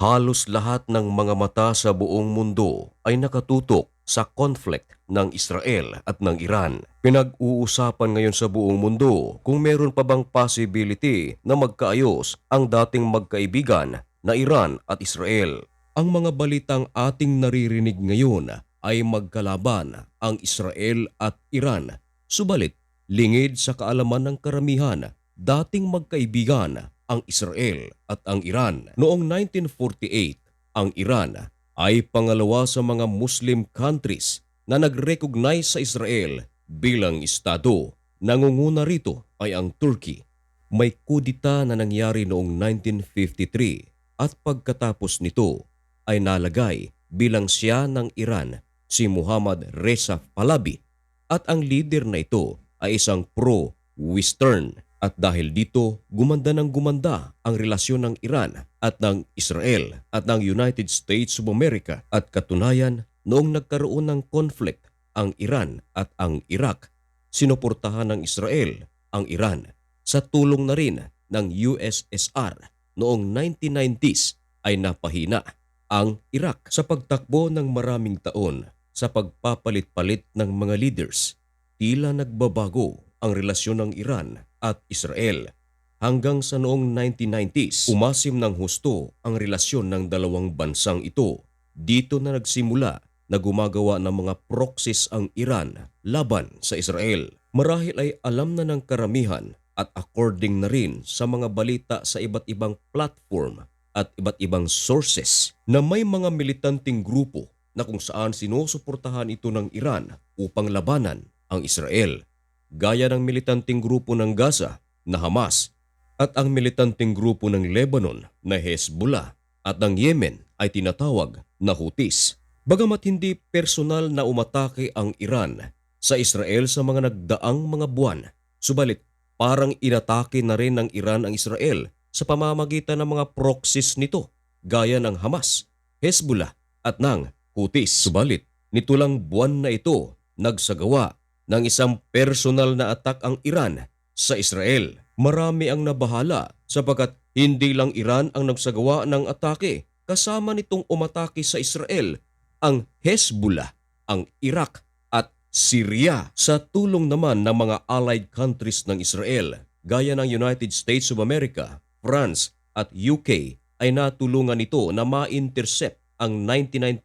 Halos lahat ng mga mata sa buong mundo ay nakatutok sa conflict ng Israel at ng Iran. Pinag-uusapan ngayon sa buong mundo kung meron pa bang possibility na magkaayos ang dating magkaibigan na Iran at Israel. Ang mga balitang ating naririnig ngayon ay magkalaban ang Israel at Iran. Subalit, lingid sa kaalaman ng karamihan, dating magkaibigan ang Israel at ang Iran. Noong 1948, ang Iran ay pangalawa sa mga Muslim countries na nag-recognize sa Israel bilang estado. Nangunguna rito ay ang Turkey. May kudita na nangyari noong 1953 at pagkatapos nito ay nalagay bilang siya ng Iran si Muhammad Reza Pahlavi at ang leader na ito ay isang pro-Western at dahil dito gumanda ng gumanda ang relasyon ng Iran at ng Israel at ng United States of America at katunayan noong nagkaroon ng conflict ang Iran at ang Iraq, sinuportahan ng Israel ang Iran sa tulong na rin ng USSR noong 1990s ay napahina ang Iraq sa pagtakbo ng maraming taon sa pagpapalit-palit ng mga leaders. Tila nagbabago ang relasyon ng Iran at Israel hanggang sa noong 1990s umasim ng husto ang relasyon ng dalawang bansang ito. Dito na nagsimula na gumagawa ng mga proxies ang Iran laban sa Israel. Marahil ay alam na ng karamihan at according na rin sa mga balita sa iba't ibang platform at iba't ibang sources na may mga militanting grupo na kung saan sinusuportahan ito ng Iran upang labanan ang Israel gaya ng militanting grupo ng Gaza na Hamas at ang militanting grupo ng Lebanon na Hezbollah at ng Yemen ay tinatawag na Houthis. Bagamat hindi personal na umatake ang Iran sa Israel sa mga nagdaang mga buwan, subalit parang inatake na rin ng Iran ang Israel sa pamamagitan ng mga proxies nito gaya ng Hamas, Hezbollah at ng Houthis. Subalit, nito buwan na ito nagsagawa ng isang personal na atak ang Iran sa Israel. Marami ang nabahala sapagkat hindi lang Iran ang nagsagawa ng atake. Kasama nitong umatake sa Israel ang Hezbollah, ang Iraq at Syria sa tulong naman ng mga allied countries ng Israel gaya ng United States of America, France at UK ay natulungan nito na ma-intercept ang 99%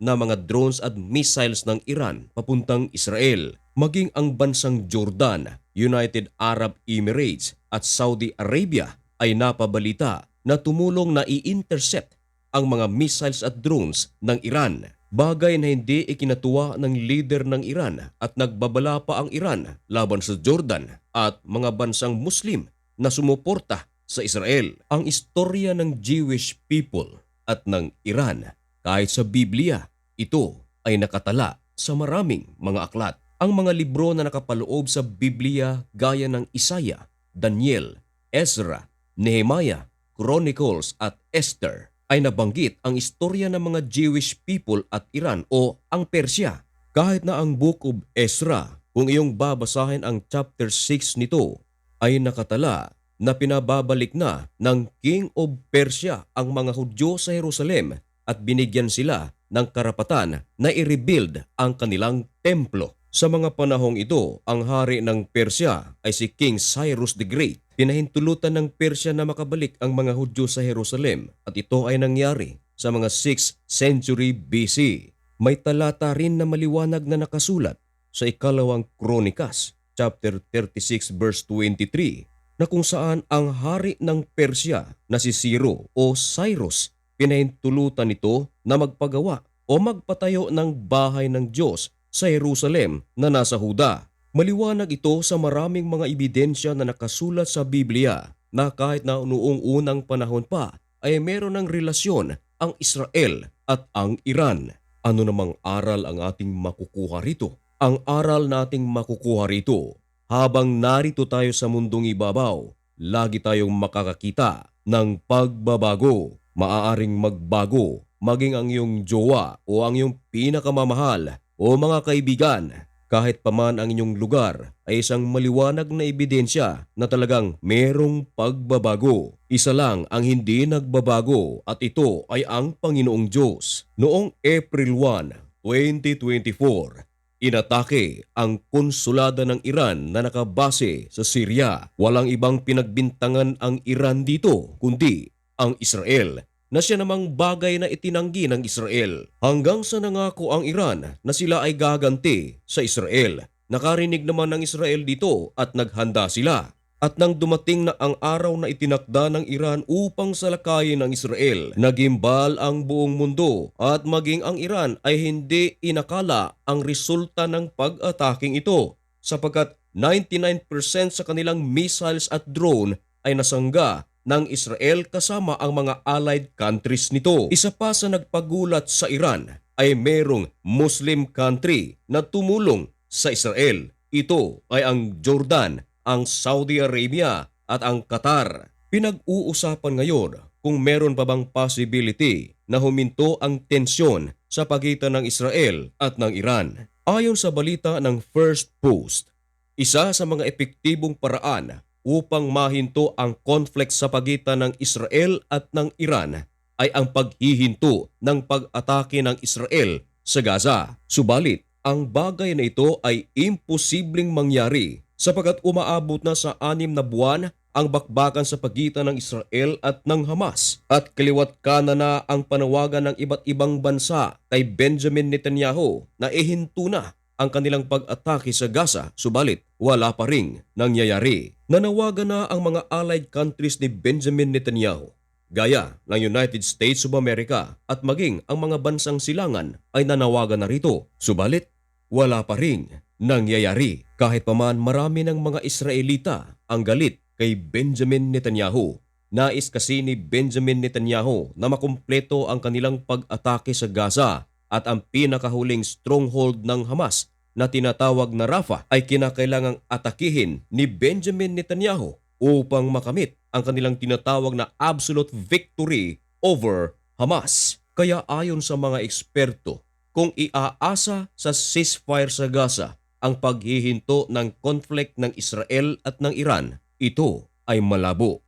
na mga drones at missiles ng Iran papuntang Israel, maging ang bansang Jordan, United Arab Emirates at Saudi Arabia ay napabalita na tumulong na i-intercept ang mga missiles at drones ng Iran. Bagay na hindi ikinatuwa ng leader ng Iran at nagbabala pa ang Iran laban sa Jordan at mga bansang Muslim na sumuporta sa Israel. Ang istorya ng Jewish people at ng Iran kahit sa Biblia, ito ay nakatala sa maraming mga aklat. Ang mga libro na nakapaloob sa Biblia gaya ng Isaiah, Daniel, Ezra, Nehemiah, Chronicles at Esther ay nabanggit ang istorya ng mga Jewish people at Iran o ang Persya. Kahit na ang Book of Ezra, kung iyong babasahin ang chapter 6 nito, ay nakatala na pinababalik na ng King of Persia ang mga Hudyo sa Jerusalem at binigyan sila ng karapatan na i-rebuild ang kanilang templo. Sa mga panahong ito, ang hari ng Persya ay si King Cyrus the Great. Pinahintulutan ng Persya na makabalik ang mga Hudyo sa Jerusalem at ito ay nangyari sa mga 6th century BC. May talata rin na maliwanag na nakasulat sa ikalawang Kronikas, chapter 36 verse 23, na kung saan ang hari ng Persya na si Ciro o Cyrus pinahintulutan nito na magpagawa o magpatayo ng bahay ng Diyos sa Jerusalem na nasa Huda. Maliwanag ito sa maraming mga ebidensya na nakasulat sa Biblia na kahit na noong unang panahon pa ay meron ng relasyon ang Israel at ang Iran. Ano namang aral ang ating makukuha rito? Ang aral nating makukuha rito habang narito tayo sa mundong ibabaw, lagi tayong makakakita ng pagbabago maaaring magbago maging ang iyong jowa o ang iyong pinakamamahal o mga kaibigan kahit paman ang inyong lugar ay isang maliwanag na ebidensya na talagang merong pagbabago. Isa lang ang hindi nagbabago at ito ay ang Panginoong Diyos. Noong April 1, 2024, inatake ang konsulada ng Iran na nakabase sa Syria. Walang ibang pinagbintangan ang Iran dito kundi ang Israel na siya namang bagay na itinanggi ng Israel hanggang sa nangako ang Iran na sila ay gaganti sa Israel. Nakarinig naman ng Israel dito at naghanda sila. At nang dumating na ang araw na itinakda ng Iran upang salakayin ng Israel, nagimbal ang buong mundo at maging ang Iran ay hindi inakala ang resulta ng pag-ataking ito sapagkat 99% sa kanilang missiles at drone ay nasangga ng Israel kasama ang mga allied countries nito. Isa pa sa nagpagulat sa Iran ay merong Muslim country na tumulong sa Israel. Ito ay ang Jordan, ang Saudi Arabia at ang Qatar. Pinag-uusapan ngayon kung meron pa bang possibility na huminto ang tensyon sa pagitan ng Israel at ng Iran. Ayon sa balita ng First Post, isa sa mga epektibong paraan upang mahinto ang conflict sa pagitan ng Israel at ng Iran ay ang paghihinto ng pag-atake ng Israel sa Gaza. Subalit, ang bagay na ito ay imposibleng mangyari sapagkat umaabot na sa anim na buwan ang bakbakan sa pagitan ng Israel at ng Hamas at kaliwat kana na ang panawagan ng iba't ibang bansa kay Benjamin Netanyahu na ihinto na ang kanilang pag-atake sa Gaza subalit wala pa ring nangyayari. Nanawagan na ang mga allied countries ni Benjamin Netanyahu gaya ng United States of America at maging ang mga bansang silangan ay nanawagan na rito. Subalit wala pa ring nangyayari kahit paman marami ng mga Israelita ang galit kay Benjamin Netanyahu. Nais kasi ni Benjamin Netanyahu na makumpleto ang kanilang pag-atake sa Gaza at ang pinakahuling stronghold ng Hamas na tinatawag na Rafah ay kinakailangang atakihin ni Benjamin Netanyahu upang makamit ang kanilang tinatawag na absolute victory over Hamas. Kaya ayon sa mga eksperto, kung iaasa sa ceasefire sa Gaza ang paghihinto ng conflict ng Israel at ng Iran, ito ay malabo.